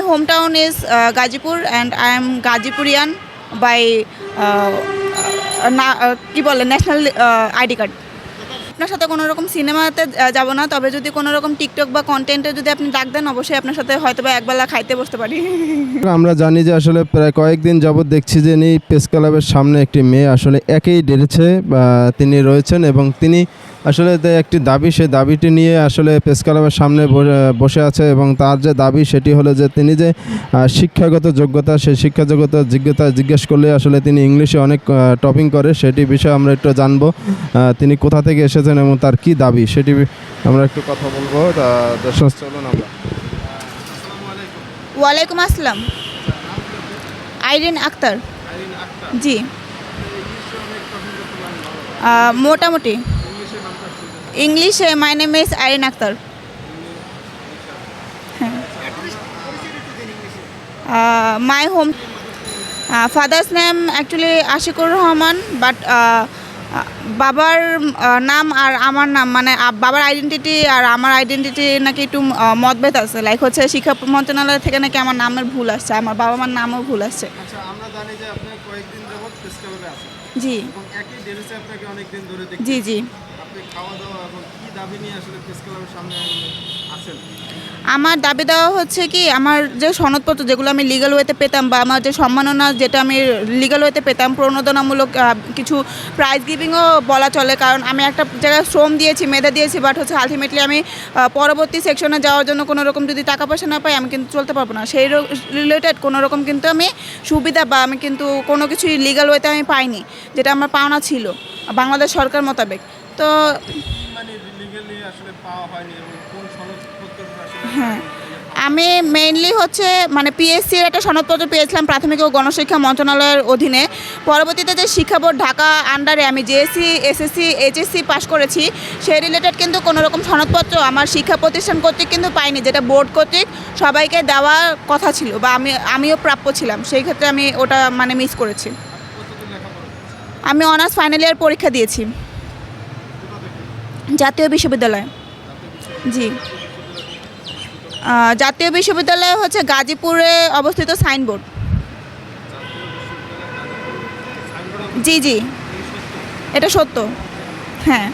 uh, Gajipur and I am Gajipurian by uh, uh, না কি বলে ন্যাশনাল আইডি কার্ড আপনার সাথে কোনো রকম সিনেমাতে যাব না তবে যদি কোনো রকম টিকটক বা কন্টেন্টে যদি আপনি ডাক দেন অবশ্যই আপনার সাথে হয়তো বা একবেলা খাইতে বসতে পারি। আমরা জানি যে আসলে প্রায় কয়েকদিন যাবৎ দেখছি যে ইনি প্রেস ক্লাবের সামনে একটি মেয়ে আসলে একেই ডেরেছে বা তিনি রয়েছেন এবং তিনি আসলে যে একটি দাবি সেই দাবিটি নিয়ে আসলে প্রেস ক্লাবের সামনে বসে আছে এবং তার যে দাবি সেটি হলো যে তিনি যে শিক্ষাগত যোগ্যতা সেই শিক্ষাগত যোগ্যতা জিজ্ঞেস করলে আসলে তিনি ইংলিশে অনেক টপিং করে। সেটি বিষয়ে আমরা একটু জানব তিনি কোথা থেকে এসেছেন এবং তার কি দাবি? সেটি আমরা একটু কথা বলব। দর্শক চলুন আমরা। ওয়ালাইকুম আসসালাম। আইরিন আক্তার। জি। মোটামুটি। ইংলিশে my name is Irin Akter my home father's name actually Ashikur Rahman but বাবার নাম আর আমার নাম মানে বাবার আইডেন্টিটি আর আমার আইডেন্টিটি নাকি একটু মতভেদ আছে। লাইক হচ্ছে শিক্ষা মন্ত্রণালয় থেকে নাকি আমার নামের ভুল আসছে আমার বাবা মার নামও ভুল আসছে। আচ্ছা জি। জি জি। আমার দাবি দেওয়া হচ্ছে কি, আমার যে সনদপত্র যেগুলো আমি লিগাল ওয়েতে পেতাম বা আমার যে সম্মাননা যেটা আমি লিগাল ওয়েতে পেতাম, প্রণোদনামূলক কিছু প্রাইজ গিভিংও বলা চলে। কারণ আমি একটা জায়গায় শ্রম দিয়েছি, মেধা দিয়েছি বাট হচ্ছে আলটিমেটলি আমি পরবর্তী সেকশনে যাওয়ার জন্য কোনো রকম যদি টাকা পয়সা না পাই, আমি কিন্তু চলতে পারব না। সেই রিলেটেড কোনো রকম কিন্তু আমি সুবিধা বা আমি কিন্তু কোনো কিছুই লিগাল ওয়েতে আমি পাইনি, যেটা আমার পাওনা ছিল। বাংলাদেশ সরকার মোতাবেক। তো হ্যাঁ আমি মেইনলি হচ্ছে মানে পিএসসির একটা সনদপত্র পেয়েছিলাম প্রাথমিক ও গণশিক্ষা মন্ত্রণালয়ের অধীনে। পরবর্তীতে যে শিক্ষা বোর্ড ঢাকা আন্ডারে আমি জেএসসি এসএসসি এইচএসসি পাশ করেছি, সেই রিলেটেড কিন্তু কোনো রকম সনদপত্র আমার শিক্ষা প্রতিষ্ঠান কর্তৃক কিন্তু পাইনি, যেটা বোর্ড কর্তৃক সবাইকে দেওয়ার কথা ছিল বা আমি, আমিও প্রাপ্য ছিলাম। সেই ক্ষেত্রে আমি ওটা মানে মিস করেছি। আমি অনার্স ফাইনাল ইয়ার পরীক্ষা দিয়েছি। জাতীয় বিশ্ববিদ্যালয়। জি। জাতীয় বিশ্ববিদ্যালয় হচ্ছে গাজীপুরে অবস্থিত সাইনবোর্ড। জি জি। এটা সত্য। হ্যাঁ।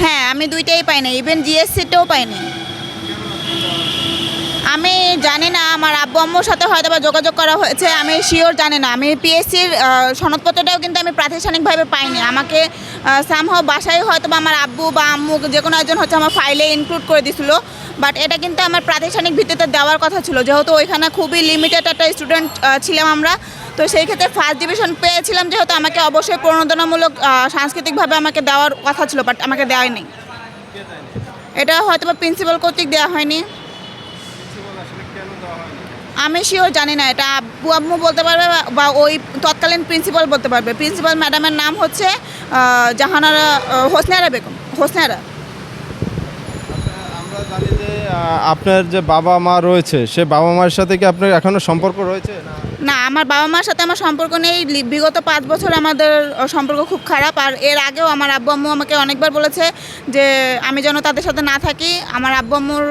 হ্যাঁ আমি দুইটাই পাইনি ইভেন জিএসসিটাও পাইনি আমি জানি না, আমার আব্বু আম্মুর সাথে হয়তো বা যোগাযোগ করা হয়েছে, আমি শিওর জানি না। আমি পিএসসির সনদপত্রটাও কিন্তু আমি প্রাতিষ্ঠানিকভাবে পাইনি। আমাকে সামহাও বাসায় হয়তো বা আমার আব্বু বা আম্মু যে কোনো একজন হচ্ছে আমার ফাইলে ইনক্লুড করে দিছিল বাট এটা কিন্তু আমার প্রাতিষ্ঠানিক ভিত্তিতে দেওয়ার কথা ছিল। যেহেতু ওইখানে খুবই লিমিটেড একটা স্টুডেন্ট ছিলাম আমরা, তো সেই ক্ষেত্রে ফার্স্ট ডিভিশন পেয়েছিলাম যেহেতু আমাকে অবশ্যই প্রণোদনামূলক সাংস্কৃতিকভাবে আমাকে দেওয়ার কথা ছিল বাট আমাকে দেওয়াই নেই এটা হয়তো বা প্রিন্সিপাল কর্তৃক দেওয়া হয়নি প্রিন্সিপাল আসলে কেন দেওয়া হয়নি আমি শিওর জানি না, এটা আব্বু আম্মু বলতে পারবে বা- ওই তৎকালীন প্রিন্সিপাল বলতে পারবে। প্রিন্সিপাল ম্যাডামের নাম হচ্ছে জাহানারা হোসনারা বেগম হোসনারা আপনার যে বাবা মা রয়েছে, সে বাবা মার সাথে কি আপনার এখনও সম্পর্ক রয়েছে? না। না, আমার বাবা মার সাথে আমার সম্পর্ক নেই। বিগত পাঁচ বছর আমাদের সম্পর্ক খুব খারাপ। আর এর আগেও আমার আব্বু আম্মু আমাকে অনেকবার বলেছে যে, আমি যেন তাদের সাথে না থাকি। আমার আব্বু আম্মুর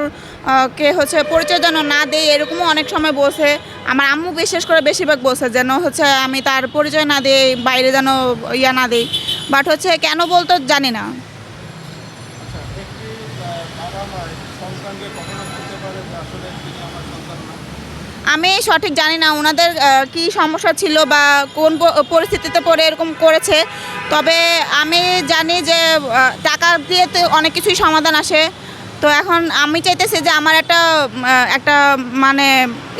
কে হচ্ছে পরিচয় যেন না দেই, এরকমও অনেক সময় বসে আমার আম্মু বিশেষ করে বেশিরভাগ বসে যেন হচ্ছে আমি তার পরিচয় না দিই, বাইরে যেন ইয়া না দিই। বাট হচ্ছে কেন বলতো জানি না। আচ্ছা সন্তান না? আমি সঠিক জানি না ওনাদের কি সমস্যা ছিল বা কোন পরিস্থিতিতে পড়ে এরকম করেছে। তবে আমি জানি যে টাকা দিয়ে তো অনেক কিছুই সমাধান আসে। তো এখন আমি চাইতেছি যে, আমার একটা একটা মানে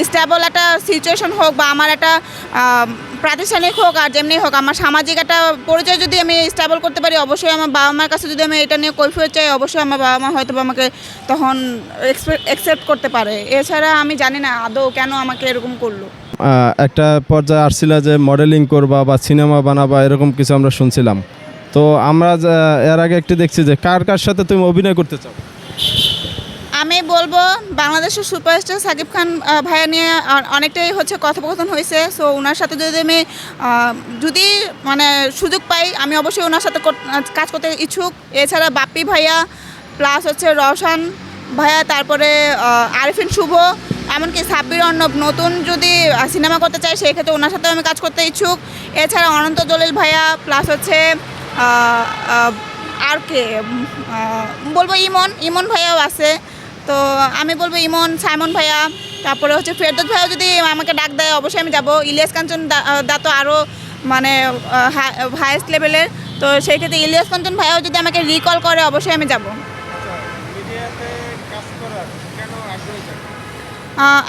স্টেবল একটা সিচুয়েশন হোক বা আমার একটা প্রাতিষ্ঠানিক হোক আর যেমনি হোক, আমার সামাজিক একটা পরিচয় যদি আমি স্টেবল করতে পারি, অবশ্যই আমার বাবা মার কাছে যদি আমি এটা নিয়ে কৈফিয়ত চাই, অবশ্যই আমার বাবা মা হয়তো আমাকে তখন অ্যাকসেপ্ট করতে পারে। এছাড়া আমি জানি না আদৌ কেন আমাকে এরকম করল। একটা পর্যায়ে আসছিল যে মডেলিং করবা বা সিনেমা বানাবা, এরকম কিছু আমরা শুনছিলাম। তো আমরা এর আগে একটি দেখছি যে কার কার সাথে তুমি অভিনয় করতে চাও? আমি বলব বাংলাদেশের সুপারস্টার সাকিব খান ভাইয়া নিয়ে অনেকটাই হচ্ছে কথোপকথন হয়েছে। সো ওনার সাথে যদি আমি যদি মানে সুযোগ পাই, আমি অবশ্যই ওনার সাথে কাজ করতে ইচ্ছুক। এছাড়া বাপ্পি ভাইয়া প্লাস হচ্ছে রওশান ভাইয়া, তারপরে আরিফিন শুভ, এমনকি সাব্বির অর্ণব নতুন যদি সিনেমা করতে চাই সেই ক্ষেত্রে ওনার সাথেও আমি কাজ করতে ইচ্ছুক। এছাড়া অনন্ত জলিল ভাইয়া প্লাস হচ্ছে আর কে বলব ইমন। ইমন ভাইয়াও আছে। তো আমি বলব ইমন, সাইমন ভাইয়া, তারপরে হচ্ছে ফেরদৌস ভাইয়াও যদি আমাকে ডাক দেয়, অবশ্যই আমি যাব। ইলিয়াস কাঞ্চন দা তো আরও মানে হায়েস্ট লেভেলের তো সেই ক্ষেত্রে ইলিয়াস কাঞ্চন ভাইয়াও যদি আমাকে রিকল করে, অবশ্যই আমি যাব।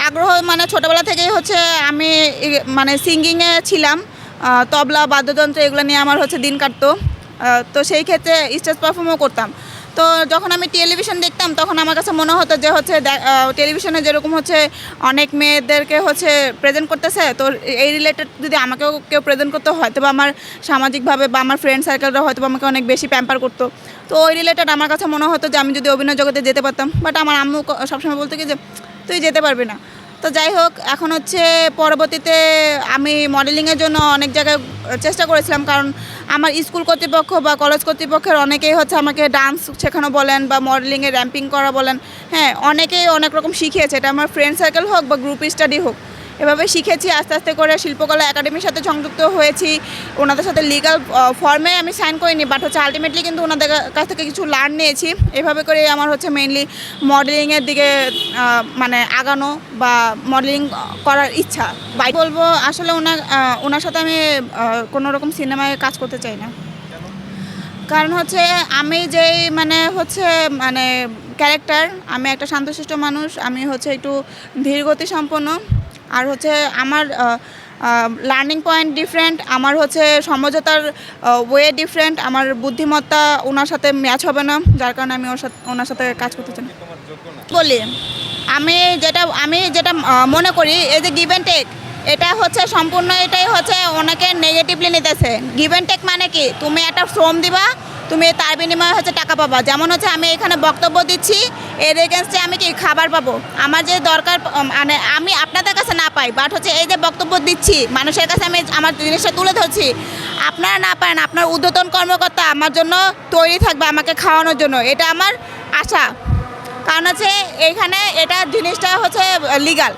আগ্রহ মানে ছোটোবেলা থেকেই হচ্ছে আমি মানে সিঙ্গিংয়ে ছিলাম। তবলা, বাদ্যযন্ত্র এগুলো নিয়ে আমার হচ্ছে দিন কাটতো। তো সেই ক্ষেত্রে স্টেজ পারফর্মও করতাম। তো যখন আমি টেলিভিশন দেখতাম, তখন আমার কাছে মনে হতো যে হচ্ছে টেলিভিশনে যেরকম হচ্ছে অনেক মেয়েদেরকে হচ্ছে প্রেজেন্ট করতেছে, তো এই রিলেটেড যদি আমাকেও কেউ প্রেজেন্ট করতে হয়তো বা আমার সামাজিকভাবে বা আমার ফ্রেন্ড সার্কেলরা হয়তো আমাকে অনেক বেশি প্যাম্পার করতো। তো ওই রিলেটেড আমার কাছে মনে হতো যে আমি যদি অভিনয় জগতে যেতে পারতাম বাট আমার আম্মু সবসময় বলতো কি যে, তুই যেতে পারবি না। তো যাই হোক, এখন হচ্ছে পরবর্তীতে আমি মডেলিংয়ের জন্য অনেক জায়গায় চেষ্টা করেছিলাম, কারণ আমার স্কুল কর্তৃপক্ষ বা কলেজ কর্তৃপক্ষের অনেকেই হচ্ছে আমাকে ডান্স শেখানো বলেন বা মডেলিংয়ে র্যাম্পিং করা বলেন। হ্যাঁ অনেকেই অনেক রকম শিখিয়েছে, এটা আমার ফ্রেন্ড সার্কেল হোক বা গ্রুপ স্টাডি হোক। এভাবে শিখেছি, আস্তে আস্তে করে শিল্পকলা একাডেমির সাথে সংযুক্ত হয়েছি। ওনাদের সাথে লিগাল ফর্মে আমি সাইন করিনি বাট হচ্ছে আলটিমেটলি কিন্তু ওনাদের কাছ থেকে কিছু লার্ন নিয়েছি। এভাবে করে আমার হচ্ছে মেইনলি মডেলিংয়ের দিকে মানে আগানো বা মডেলিং করার ইচ্ছা। বাই বলব, আসলে ওনার ওনার সাথে আমি কোনো রকম সিনেমায় কাজ করতে চাই না। কারণ হচ্ছে আমি যেই মানে হচ্ছে মানে ক্যারেক্টার আমি একটা শান্তশিষ্ট মানুষ, আমি হচ্ছে একটু ধীরগতি সম্পন্ন আর হচ্ছে আমার লার্নিং পয়েন্ট ডিফারেন্ট আমার হচ্ছে সমঝোতার ওয়ে ডিফারেন্ট আমার বুদ্ধিমত্তা ওনার সাথে ম্যাচ হবে না, যার কারণে আমি ওর সাথে, ওনার সাথে কাজ করতে চাই বলি, আমি যেটা আমি যেটা মনে করি, এই যে গিভ অ্যান্ড টেক এটা হচ্ছে সম্পূর্ণ এটাই হচ্ছে, ওনাকে নেগেটিভলি নিতেছে। গিভ অ্যান্ড টেক মানে কি? তুমি একটা শ্রম দিবা তুমি তার বিনিময়ে হচ্ছে টাকা পাবা। যেমন হচ্ছে আমি এখানে বক্তব্য দিচ্ছি, এর এগেনস্টে আমি কি খাবার পাবো? আমার যে দরকার মানে আমি আপনাদের কাছে না পাই বাট হচ্ছে এই যে বক্তব্য দিচ্ছি, মানুষের কাছে আমি আমার জিনিসটা তুলে ধরছি, আপনারা না পারেন, আপনার ঊর্ধ্বতন কর্মকর্তা আমার জন্য তৈরি থাকবে আমাকে খাওয়ানোর জন্য। এটা আমার আশা। কারণ হচ্ছে এখানে এটা জিনিসটা হচ্ছে লিগাল